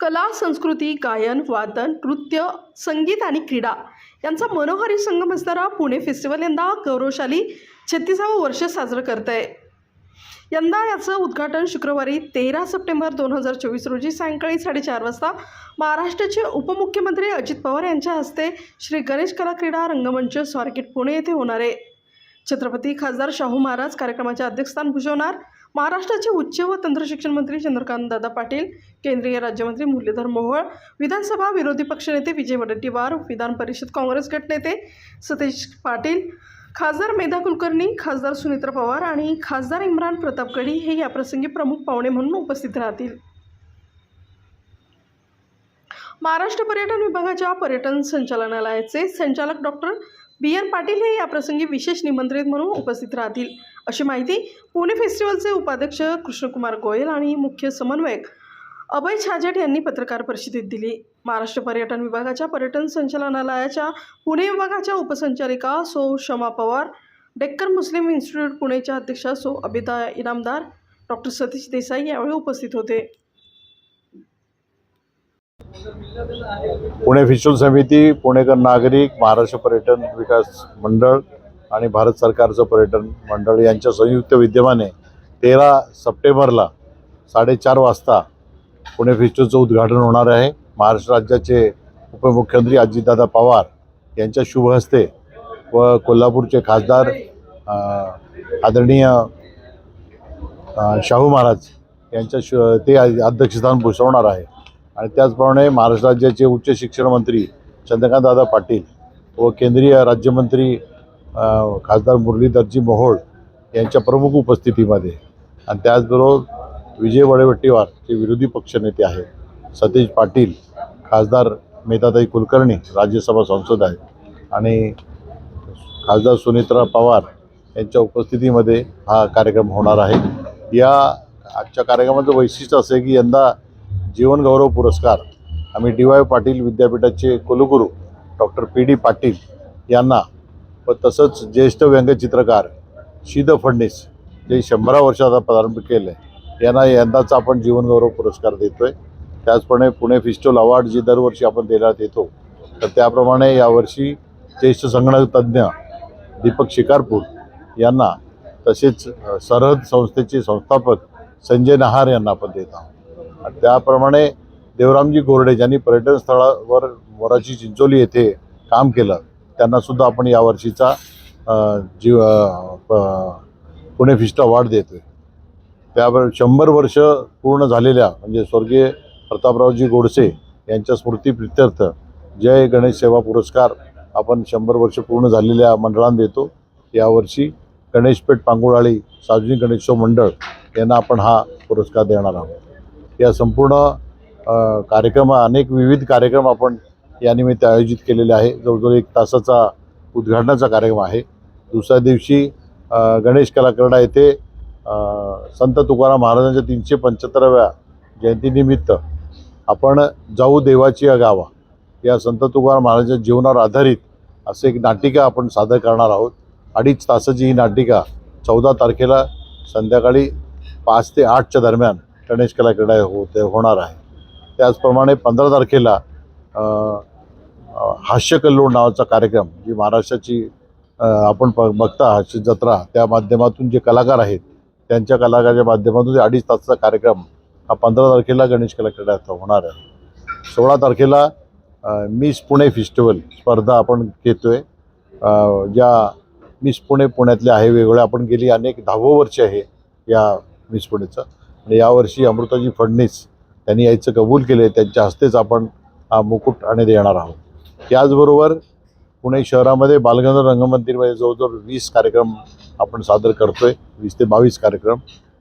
कला संस्कृती गायन वादन नृत्य संगीत आणि क्रीडा यांचा मनोहारी संगम असणारा पुणे फेस्टिवल यंदा गौरवशाली छत्तीसावं वर्ष साजरं करत आहे यंदा याचं उद्घाटन शुक्रवारी तेरा सप्टेंबर दोन हजार चोवीस रोजी सायंकाळी साडेचार वाजता महाराष्ट्राचे उपमुख्यमंत्री अजित पवार यांच्या हस्ते श्री गणेश कला क्रीडा रंगमंच स्वारगेट पुणे येथे होणार आहे. छत्रपती खासदार शाहू महाराज कार्यक्रमाचे अध्यक्षस्थान भूषवणार महाराष्ट्राचे उच्च व तंत्रशिक्षण मंत्री चंद्रकांत दादा पाटील केंद्रीय राज्यमंत्री मुरलीधर मोहोळ विधानसभा विरोधी पक्षनेते विजय वडेट्टीवार विधान परिषद काँग्रेस गटनेते सतीश पाटील खासदार मेधा कुलकर्णी खासदार सुनित्रा पवार आणि खासदार इम्रान प्रतापगडी हे याप्रसंगी प्रमुख पाहुणे म्हणून उपस्थित राहतील. महाराष्ट्र पर्यटन विभागाच्या पर्यटन संचालनालयाचे संचालक डॉक्टर बी एन पाटील हे याप्रसंगी विशेष निमंत्रित म्हणून उपस्थित राहतील. अशी माहिती पुणे फेस्टिवलचे उपाध्यक्ष कृष्णकुमार गोयल आणि मुख्य समन्वयक अभय छाजेट यांनी पत्रकार परिषदेत दिली. महाराष्ट्र पर्यटन विभागाच्या पर्यटन संचालनालयाच्या पुणे विभागाच्या उपसंचालिका सो शमा पवार डेक्कन मुस्लिम इन्स्टिट्यूट पुणेच्या अध्यक्षा सो अभिता इनामदार डॉक्टर सतीश देसाई यावेळी उपस्थित होते. पुणे फिशल समिती पुणेकर नागरिक महाराष्ट्र पर्यटन विकास मंडळ आणि भारत सरकारचं पर्यटन मंडळ यांच्या संयुक्त विद्यमाने तेरा सप्टेंबरला साडेचार वाजता पुणे फेस्टिवलचं उद्घाटन होणार आहे. महाराष्ट्र राज्याचे उपमुख्यमंत्री अजितदादा पवार यांच्या शुभ हस्ते व कोल्हापूरचे खासदार आदरणीय शाहू महाराज यांच्या शु ते अध्यक्षस्थान भूषवणार आहे. आणि त्याचप्रमाणे महाराष्ट्र राज्याचे उच्च शिक्षण मंत्री चंद्रकांतदादा पाटील व केंद्रीय राज्यमंत्री खासदार मुरलीधरजी मोहोळ यांच्या प्रमुख उपस्थितीमध्ये. आणि त्याचबरोबर विजय वडेवट्टीवार जे विरोधी पक्षनेते आहेत सतीश पाटील खासदार मेधाताई कुलकर्णी राज्यसभा संसद आहेत आणि खासदार सुनित्रा पवार यांच्या उपस्थितीमध्ये हा कार्यक्रम होणार आहे. या आजच्या कार्यक्रमाचं वैशिष्ट्य असं आहे की यंदा जीवनगौरव पुरस्कार आम्ही डी वाय पाटील विद्यापीठाचे कुलगुरू डॉक्टर पी डी पाटील यांना व तसंच ज्येष्ठ व्यंगचित्रकार शीद फडणीस जे शंभरा वर्षाचा प्रारंभ केलं आहे यांना यंदाचा आपण जीवनगौरव पुरस्कार देतो आहे त्याचप्रमाणे पुणे फिस्टोल अवॉर्ड जे दरवर्षी आपण देण्यात येतो तर त्याप्रमाणे यावर्षी ज्येष्ठ संगणक तज्ज्ञ दीपक शिकारपूर यांना तसेच सरहद संस्थेचे संस्थापक संजय नहार यांना आपण देत आहोत. आणि त्याप्रमाणे देवरामजी गोरडे ज्यांनी पर्यटन स्थळावर मोराची चिंचोली येथे काम केलं त्यांना सुद्धा आपण यावर्षीचा जीव पुणे फिस्ट अवॉर्ड देतो आहे त्यावर शंभर वर्ष पूर्ण झालेल्या म्हणजे स्वर्गीय प्रतापरावजी गोडसे यांच्या स्मृतीप्रित्यर्थ जय गणेश सेवा पुरस्कार आपण शंभर वर्ष पूर्ण झालेल्या मंडळांना देतो. यावर्षी गणेशपेठ पांगुळाळी सार्वजनिक गणेशोत्सव मंडळ यांना आपण हा पुरस्कार देणार आहोत. या संपूर्ण कार्यक्रम अनेक विविध कार्यक्रम आपण यानिमित्त आयोजित केलेले आहे. जवळजवळ एक तासाचा उद्घाटनाचा कार्यक्रम आहे. दुसऱ्या दिवशी गणेश कलाकरडा येथे संत तुकाराम महाराजांच्या तीनशे पंच्याहत्तराव्या जयंतीनिमित्त आपण जाऊ देवाची या गावा या संत तुकाराम महाराजांच्या जीवनावर आधारित असं एक नाटिका आपण सादर करणार आहोत. अडीच तासाची ही नाटिका चौदा तारखेला संध्याकाळी पाच ते आठच्या दरम्यान गणेश कलाक्रीडा होते होणार आहे. त्याचप्रमाणे पंधरा तारखेला हास्य कल्लोळ हास्यकल्लोळ नावाचा कार्यक्रम जी महाराष्ट्राची आपण प बघता हास्य जत्रा त्या माध्यमातून जे कलाकार आहेत त्यांच्या कलाकाराच्या माध्यमातून ते अडीच तासाचा कार्यक्रम हा पंधरा तारखेला गणेश कलाक्रीडा होणार आहे. सोळा तारखेला मिस पुणे फेस्टिवल स्पर्धा आपण घेतो आहे ज्या मिस पुणे पुण्यातल्या आहे वेगवेगळ्या आपण गेली अनेक दहावं वर्ष आहे या मिस पुणेचं. आणि यावर्षी अमृताजी फडणीस त्यांनी यायचं कबूल केले त्यांच्या हस्तेच आपण हा मुकुट आणि देणार आहोत. त्याचबरोबर पुणे शहरामध्ये बालगंधर्व रंगमंदिरमध्ये जवळजवळ वीस कार्यक्रम आपण सादर करतो आहे वीस ते बावीस कार्यक्रम.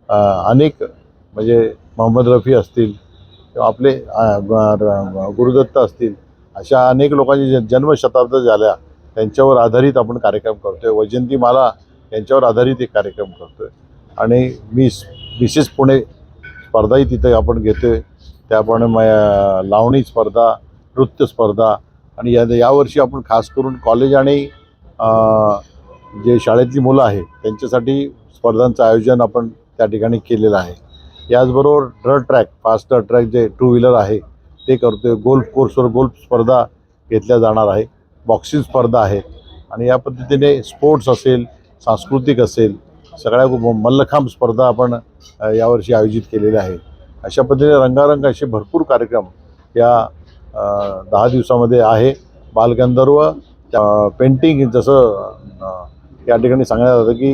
अनेक म्हणजे मोहम्मद रफी असतील किंवा आपले गुरुदत्त असतील अशा अनेक लोकांची जन्मशताब्द झाल्या. त्यांच्यावर आधारित आपण कार्यक्रम करतो आहे वैजंतीमाला यांच्यावर आधारित एक कार्यक्रम करतो आहे आणि मिस मिसेस पुणे स्पर्धाही तिथे आपण घेतो आहे त्याप्रमाणे म लावणी स्पर्धा नृत्य स्पर्धा आणि या यावर्षी आपण खास करून कॉलेज आणि जे शाळेतली मुलं आहे त्यांच्यासाठी स्पर्धांचं आयोजन आपण त्या ठिकाणी केलेलं आहे. याचबरोबर ड्रग ट्रॅक फास्ट ट्रॅक जे टू व्हीलर आहे ते करतोय. गोल्फ कोर्सवर गोल्फ स्पर्धा घेतल्या जाणार आहे. बॉक्सिंग स्पर्धा आहे. आणि या पद्धतीने स्पोर्ट्स असेल सांस्कृतिक असेल सगळ्या मल्लखांब स्पर्धा आपण यावर्षी आयोजित केलेल्या आहे अशा पद्धतीने रंगारंग असे भरपूर कार्यक्रम या दहा दिवसामध्ये आहे. बालगंधर्व पेंटिंग जसं या ठिकाणी सांगण्यात जातं की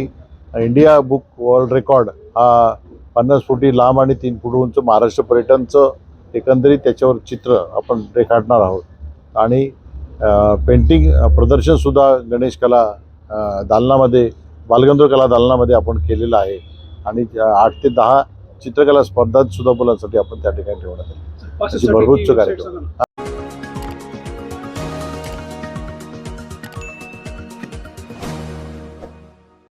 इंडिया बुक वर्ल्ड रेकॉर्ड हा पन्नास फुटी लांब आणि तीन फूट उंच महाराष्ट्र पर्यटनचं एकंदरीत त्याच्यावर चित्र आपण रेखाटणार आहोत. आणि पेंटिंग प्रदर्शनसुद्धा गणेश कला दालनामध्ये बालगंधर्व कला दालनामध्ये आपण केलेलं आहे. आणि आठ ते दहा चित्रकला स्पर्धांसुद्धा मुलांसाठी आपण त्या ठिकाणी ठेवण्यात आली. भरगच्च कार्यक्रम.